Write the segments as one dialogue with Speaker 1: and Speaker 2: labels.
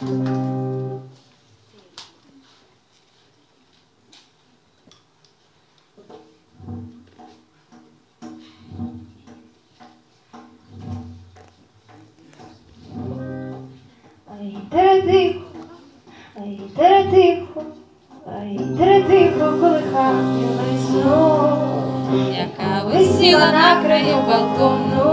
Speaker 1: Тихо, ай, тихо, ай, тихо, колихати весну,
Speaker 2: яка
Speaker 1: висіла на краю балкону,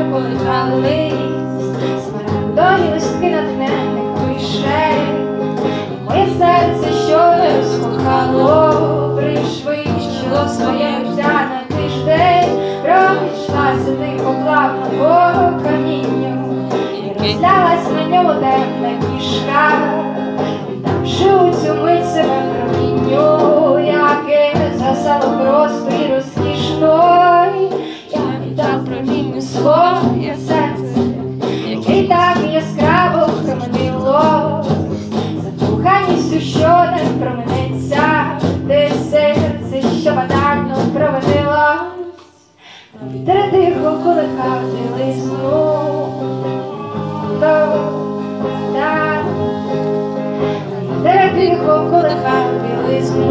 Speaker 1: вечір, колихались, смарагдові листки Моє серце, що розкохало, пришвидшило своє життя на тиждень, пройшлася тихо плавно по камінню, розлялась на ньому темна кішка, віддавши у мить себе промінню, яке засало просто і розкішно, променеться, де серце, що батально провинилось, Вітер тихо колихав лисну, Вітер тихо колихав лисну,